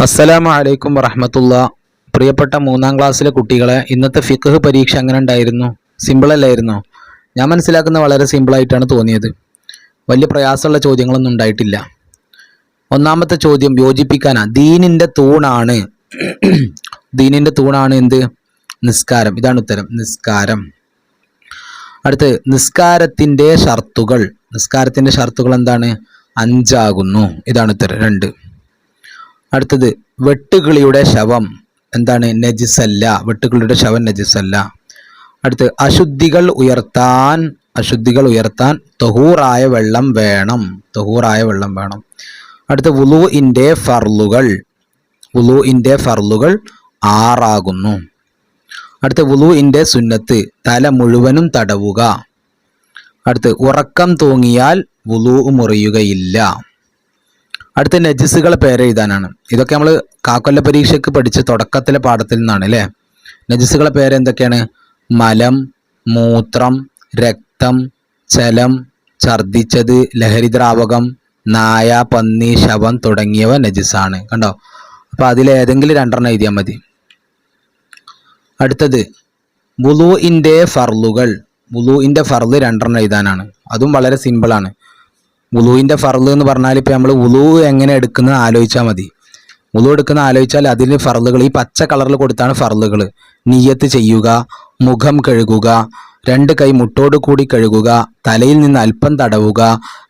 അസ്സലാമു അലൈക്കും വറഹമത്തുള്ള. പ്രിയപ്പെട്ട മൂന്നാം ക്ലാസ്സിലെ കുട്ടികളെ ഇന്നത്തെ ഫിഖ് പരീക്ഷ എങ്ങനെ ഉണ്ടായിരുന്നു? സിമ്പിൾ അല്ലായിരുന്നോ? ഞാൻ മനസ്സിലാക്കുന്ന വളരെ സിമ്പിളായിട്ടാണ് തോന്നിയത്. വലിയ പ്രയാസമുള്ള ചോദ്യങ്ങളൊന്നും ഉണ്ടായിട്ടില്ല. ഒന്നാമത്തെ ചോദ്യം യോജിപ്പിക്കാനാ. ദീനിന്റെ തൂണാണ്. ദീനിന്റെ തൂണാണ് എന്ത്? നിസ്കാരം. ഇതാണ് ഉത്തരം. നിസ്കാരം. അടുത്ത് നിസ്കാരത്തിന്റെ ഷർത്തുകൾ. നിസ്കാരത്തിന്റെ ഷർത്തുകൾ എന്താണ്? അഞ്ചാകുന്നു. ഇതാണ് ഉത്തരം. രണ്ട്. അടുത്തത് വെട്ടുകിളിയുടെ ശവം. എന്താണ്? നജിസല്ല. വെട്ടുകിളിയുടെ ശവം നജിസല്ല. അടുത്ത് അശുദ്ധികൾ ഉയർത്താൻ അശുദ്ധികൾ ഉയർത്താൻ തൊഹൂറായ വെള്ളം വേണം. തൊഹൂറായ വെള്ളം വേണം. അടുത്ത് ഇന്റെ ഫർലുകൾ വുളുവിന്റെ ഫർലുകൾ ആറാകുന്നു. അടുത്ത് ഇന്റെ സുന്നത്ത്. തല മുഴുവനും തടവുക. അടുത്ത് ഉറക്കം തൂങ്ങിയാൽ വുളു മുറിയുകയില്ല. അടുത്ത നജിസുകളെ പേരെഴുതാനാണ് ഇതൊക്കെ നമ്മൾ കാക്കൊല്ല പരീക്ഷയ്ക്ക് പഠിച്ച തുടക്കത്തിലെ പാഠത്തിൽ നിന്നാണ് അല്ലേ നജിസുകളെ പേര് എന്തൊക്കെയാണ്? മലം മൂത്രം രക്തം ചലം ഛർദിച്ചത് ലഹരിദ്രാവകം നായ പന്നി ശവം തുടങ്ങിയവ നജിസാണ്. കണ്ടോ? അപ്പൊ അതിലേതെങ്കിലും രണ്ടെണ്ണം എഴുതിയാൽ മതി. അടുത്തത് വുളുവിന്റെ ഫർലുകൾ വുളുവിന്റെ ഫർൽ രണ്ടെണ്ണം എഴുതാനാണ്. അതും വളരെ സിമ്പിളാണ് വുളുവിന്റെ ഫർൾ എന്ന് പറഞ്ഞാൽ ഇപ്പം നമ്മൾ ഉലു എങ്ങനെ എടുക്കുന്നത് ആലോചിച്ചാൽ മതി. ഉലു എടുക്കുന്ന ആലോചിച്ചാൽ അതിന് ഫറലുകൾ ഈ പച്ച കളറിൽ കൊടുത്താണ് ഫറലുകൾ നീയത്ത് ചെയ്യുക മുഖം കഴുകുക രണ്ട് കൈ മുട്ടോട് കൂടി കഴുകുക തലയിൽ നിന്ന് അല്പം തടവുക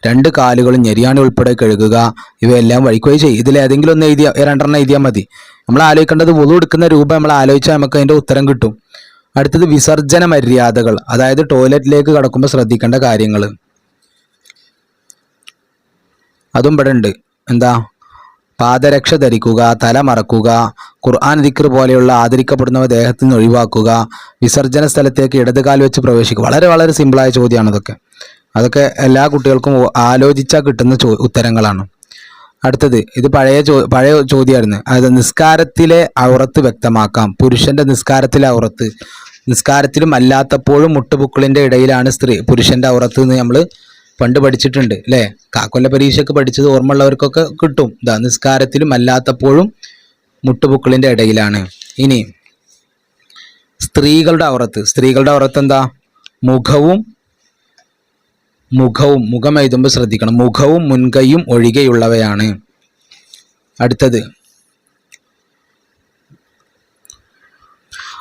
രണ്ട് കാലുകൾ ഞെരിയാണി ഉൾപ്പെടെ കഴുകുക ഇവയെല്ലാം വഴിക്കുകയും ചെയ്യും. ഇതിൽ ഏതെങ്കിലും ഒന്ന് എഴുതിയ രണ്ടെണ്ണം എഴുതിയാൽ മതി. നമ്മൾ ആലോചിക്കേണ്ടത് ഉളു എടുക്കുന്ന രൂപം നമ്മൾ ആലോചിച്ചാൽ നമുക്ക് അതിന്റെ ഉത്തരം കിട്ടും. അടുത്തത് വിസർജന മര്യാദകൾ അതായത് ടോയ്ലറ്റിലേക്ക് കടക്കുമ്പോൾ ശ്രദ്ധിക്കേണ്ട കാര്യങ്ങൾ. അതും ഇവിടെ ഉണ്ട്. എന്താ? പാദരക്ഷ ധരിക്കുക തല മറക്കുക ഖുർആൻ ദിക്ർ പോലെയുള്ള ആദരിക്കപ്പെടുന്നവ ദേഹത്തിൽ നിന്ന് ഒഴിവാക്കുക വിസർജന സ്ഥലത്തേക്ക് ഇടതുകാൽ വെച്ച് പ്രവേശിക്കുക. വളരെ വളരെ സിമ്പിളായ ചോദ്യമാണ് അതൊക്കെ അതൊക്കെ എല്ലാ കുട്ടികൾക്കും ആലോചിച്ചാൽ കിട്ടുന്ന ഉത്തരങ്ങളാണ്. അടുത്തത് ഇത് പഴയ ചോ പഴയ ചോദ്യമായിരുന്നു. അതായത് നിസ്കാരത്തിലെ ഔറത്ത് വ്യക്തമാക്കാം. പുരുഷന്റെ നിസ്കാരത്തിലെ ഔറത്ത്. നിസ്കാരത്തിലും അല്ലാത്തപ്പോഴും മുട്ടുപുക്കളിന്റെ ഇടയിലാണ് സ്ത്രീ പുരുഷന്റെ ഔറത്ത് എന്ന് നമ്മൾ പണ്ട് പഠിച്ചിട്ടുണ്ട് അല്ലേ? കാക്കൊല്ല പരീക്ഷയ്ക്ക് പഠിച്ചത് ഓർമ്മയുള്ളവർക്കൊക്കെ കിട്ടും. ദാ നിസ്കാരത്തിലും അല്ലാത്തപ്പോഴും മുട്ടുപുക്കിളിന്റെ ഇടയിലാണ്. ഇനി സ്ത്രീകളുടെ അവറത്ത് സ്ത്രീകളുടെ അവറത്ത് എന്താ? മുഖവും മുഖവും മുഖം എഴുതുമ്പോൾ ശ്രദ്ധിക്കണം. മുഖവും മുൻകൈയും ഒഴികെയുള്ളവയാണ്. അടുത്തത്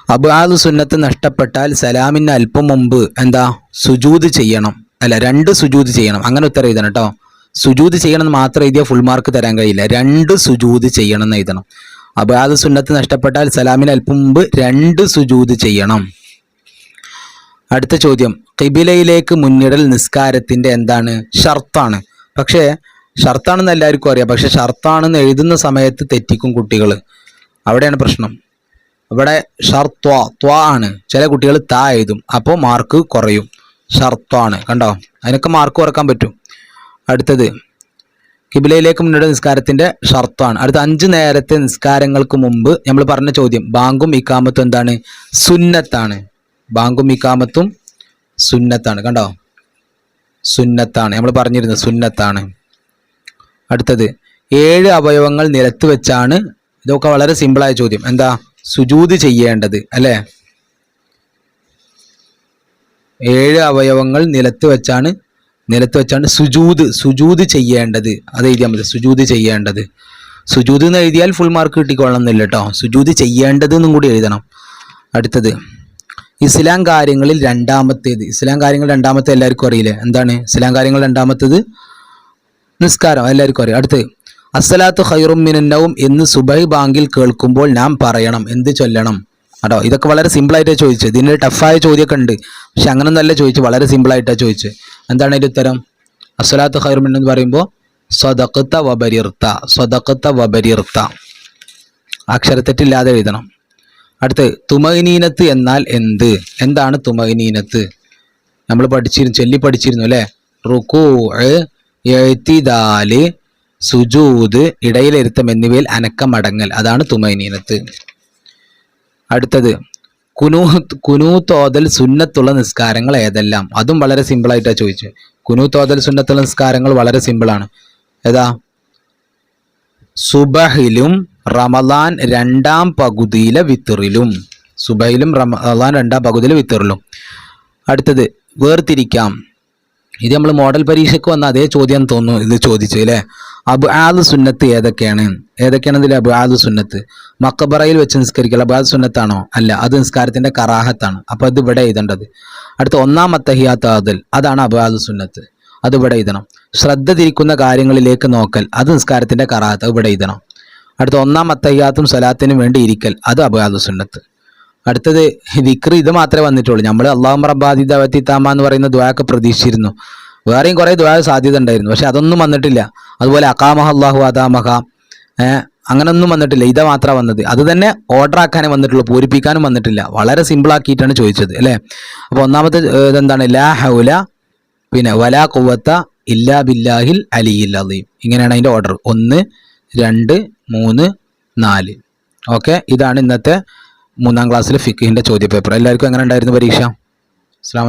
അബാദ് സുന്നത്ത് നഷ്ടപ്പെട്ടാൽ സലാമിന് അല്പം മുമ്പ് എന്താ? സുജൂത് ചെയ്യണം. അല്ല രണ്ട് സുജൂത് ചെയ്യണം. അങ്ങനെ ഉത്തരം എഴുതണം കേട്ടോ. സുജൂത് ചെയ്യണം എന്ന് മാത്രം എഴുതിയാൽ ഫുൾ മാർക്ക് തരാൻ കഴിയില്ല. രണ്ട് സുജൂത് ചെയ്യണം എന്ന് എഴുതണം. അബാദ് സുന്നത്ത് നഷ്ടപ്പെട്ടാൽ സലാമിന് അല്പം മുമ്പ് രണ്ട് സുജൂത് ചെയ്യണം. അടുത്ത ചോദ്യം. കിബിലയിലേക്ക് മുന്നിടൽ നിസ്കാരത്തിന്റെ എന്താണ്? ഷർത്താണ്. പക്ഷേ ഷർത്താണെന്ന് എല്ലാവർക്കും അറിയാം. പക്ഷെ ഷർത്താണെന്ന് എഴുതുന്ന സമയത്ത് തെറ്റിക്കും കുട്ടികൾ അവിടെയാണ് പ്രശ്നം. ഇവിടെ ഷർത്വ ത്വ ആണ്. ചില കുട്ടികൾ താ എഴുതും. അപ്പോൾ മാർക്ക് കുറയും. ഷർത്വാണ് കണ്ടോ? അതിനൊക്കെ മാർക്ക് കുറയ്ക്കാൻ പറ്റും. അടുത്തത് കിബിലയിലേക്ക് മുന്നോട്ട് നിസ്കാരത്തിന്റെ ഷർത്താണ്. അടുത്ത അഞ്ച് നേരത്തെ നിസ്കാരങ്ങൾക്ക് മുമ്പ് നമ്മൾ പറഞ്ഞ ചോദ്യം ബാങ്കും ഇക്കാമത്തും എന്താണ്? സുന്നത്താണ്. ബാങ്കും ഇക്കാമത്തും സുന്നത്താണ്. കണ്ടോ? സുന്നത്താണ്. നമ്മൾ പറഞ്ഞിരുന്നത് സുന്നത്താണ്. അടുത്തത് ഏഴ് അവയവങ്ങൾ നിരത്ത് വെച്ചാണ് ഇതൊക്കെ വളരെ സിമ്പിളായ ചോദ്യം. എന്താ? സുജൂത് ചെയ്യേണ്ടത് അല്ലേ? ഏഴ് അവയവങ്ങൾ നിലത്ത് വെച്ചാണ് നിലത്ത് വെച്ചാണ് സുജൂത് സുജൂത് ചെയ്യേണ്ടത്. അത് എഴുതിയാൽ മതി സുജൂത് ചെയ്യേണ്ടത്. സുജൂത് എന്ന് എഴുതിയാൽ ഫുൾ മാർക്ക് കിട്ടിക്കൊള്ളണം എന്നില്ല കേട്ടോ സുജൂത് ചെയ്യേണ്ടത് എന്നും കൂടി എഴുതണം. അടുത്തത് ഇസ്ലാം കാര്യങ്ങളിൽ രണ്ടാമത്തേത്. ഇസ്ലാം കാര്യങ്ങൾ രണ്ടാമത്തെ എല്ലാവർക്കും അറിയില്ലേ? എന്താണ്? ഇസ്ലാം കാര്യങ്ങൾ രണ്ടാമത്തേത്? നിസ്കാരം. എല്ലാവർക്കും അറിയാം. അടുത്തത് അസ്സലാത്തു ഖൈറും മിനന്നവും എന്ന് സുബൈ ബാങ്കിൽ കേൾക്കുമ്പോൾ നാം പറയണം. എന്ത് ചൊല്ലണം? കേട്ടോ ഇതൊക്കെ വളരെ സിമ്പിളായിട്ടാണ് ചോദിച്ചത്. ഇതിന് ടഫായ ചോദ്യമൊക്കെ ഉണ്ട്. പക്ഷെ അങ്ങനെ നല്ല ചോദിച്ചു വളരെ സിമ്പിളായിട്ടാണ് ചോദിച്ചത്. എന്താണ് അതിന്റെ ഉത്തരം? അസ്സലാത്തു ഹൈർമിൻ മിൻ എന്ന് പറയുമ്പോൾ സ്വതക്കത്ത വബരിർത്ത സ്വതക്കത്ത വബരിർത്ത. അക്ഷരത്തെറ്റില്ലാതെ എഴുതണം. അടുത്ത് തുമഹനീനത്ത് എന്നാൽ എന്ത്? എന്താണ് തുമഹനീനത്ത് നമ്മൾ പഠിച്ചിരുന്നു ചൊല്ലി പഠിച്ചിരുന്നു അല്ലേ? റുക്കൂ എഴുത്തിദാൽ സുജൂദ് ഇടയിലിരുത്തം എന്നിവയിൽ അനക്കമടങ്ങൽ. അതാണ് തുമൈനീനത്ത്. അടുത്തത് കുനൂത്ത് കുനൂത്തോതൽ സുന്നത്തുള്ള നിസ്കാരങ്ങൾ ഏതെല്ലാം? അതും വളരെ സിമ്പിളായിട്ടാണ് ചോദിച്ചത്. കുനൂത്തോതൽ സുന്നത്തുള്ള നിസ്കാരങ്ങൾ വളരെ സിമ്പിളാണ് ഏതാ? സുബഹിലും റമദാൻ രണ്ടാം പകുതിയിലെ വിത്തറിലും. സുബഹിലും റമദാൻ രണ്ടാം പകുതിയിലെ വിത്തറിലും. അടുത്തത് വേർതിരിക്കാം. ഇത് നമ്മൾ മോഡൽ പരീക്ഷയ്ക്ക് വന്ന അതേ ചോദ്യം തോന്നുന്നു ഇത് ചോദിച്ചു അല്ലേ? അബു ആദ് സുന്നത്ത് ഏതൊക്കെയാണ്? ഏതൊക്കെയാണ് ഇതിൽ അബു ആദ് സുന്നത്ത്? മക്കബറയിൽ വെച്ച് നിസ്കരിക്കൽ അബു ആദ് സുന്നത്താണോ? അല്ല അത് നിസ്കാരത്തിന്റെ കറാഹത്താണ്. അപ്പൊ അത് ഇവിടെ എഴുതേണ്ടത്. അടുത്ത ഒന്നാം അത്തഹിയാത്ത് ആദൽ അതാണ് അബു ആദ് സുന്നത്ത്. അത് ഇവിടെ എഴുതണം. ശ്രദ്ധ തിരിക്കുന്ന കാര്യങ്ങളിലേക്ക് നോക്കൽ അത് നിസ്കാരത്തിന്റെ കറാഹത്ത് ഇവിടെ എഴുതണം. അടുത്ത ഒന്നാം അത്തഹിയാത്തും സ്വലാത്തിനും വേണ്ടി ഇരിക്കൽ അത് അബു ആദ് സുന്നത്ത്. അടുത്തത് വിക്രി ഇത് മാത്രമേ വന്നിട്ടുള്ളൂ. നമ്മൾ അള്ളാഹു റബ്ബാദി താമ എന്ന് പറയുന്ന ദ്വായൊക്കെ പ്രതീക്ഷിച്ചിരുന്നു. വേറെയും കുറേ ദ്വായ സാധ്യത ഉണ്ടായിരുന്നു. പക്ഷെ അതൊന്നും വന്നിട്ടില്ല. അതുപോലെ അക്കാമഹ അള്ളാഹു അതാമഹ അങ്ങനെ അങ്ങനൊന്നും വന്നിട്ടില്ല. ഇതാ മാത്രമാണ് വന്നത്. അത് തന്നെ ഓർഡർ ആക്കാനേ വന്നിട്ടുള്ളൂ. പൂരിപ്പിക്കാനും വന്നിട്ടില്ല. വളരെ സിമ്പിൾ ആക്കിയിട്ടാണ് ചോദിച്ചത് അല്ലേ? അപ്പോൾ ഒന്നാമത്തെ ഇതെന്താണ്? ലാ ഹൗല പിന്നെ വലാ കുവത്ത ഇല്ലാ ബില്ലാഹിൽ അലി അലീം. ഇങ്ങനെയാണ് അതിന്റെ ഓർഡർ ഒന്ന് രണ്ട് മൂന്ന് നാല്. ഓക്കെ? ഇതാണ് ഇന്നത്തെ മൂന്നാം ക്ലാസ്സിലെ ഫിക്കിന്റെ ചോദ്യപേപ്പർ എല്ലാവർക്കും എങ്ങനെ ഉണ്ടായിരുന്നു പരീക്ഷ? അസ്സാം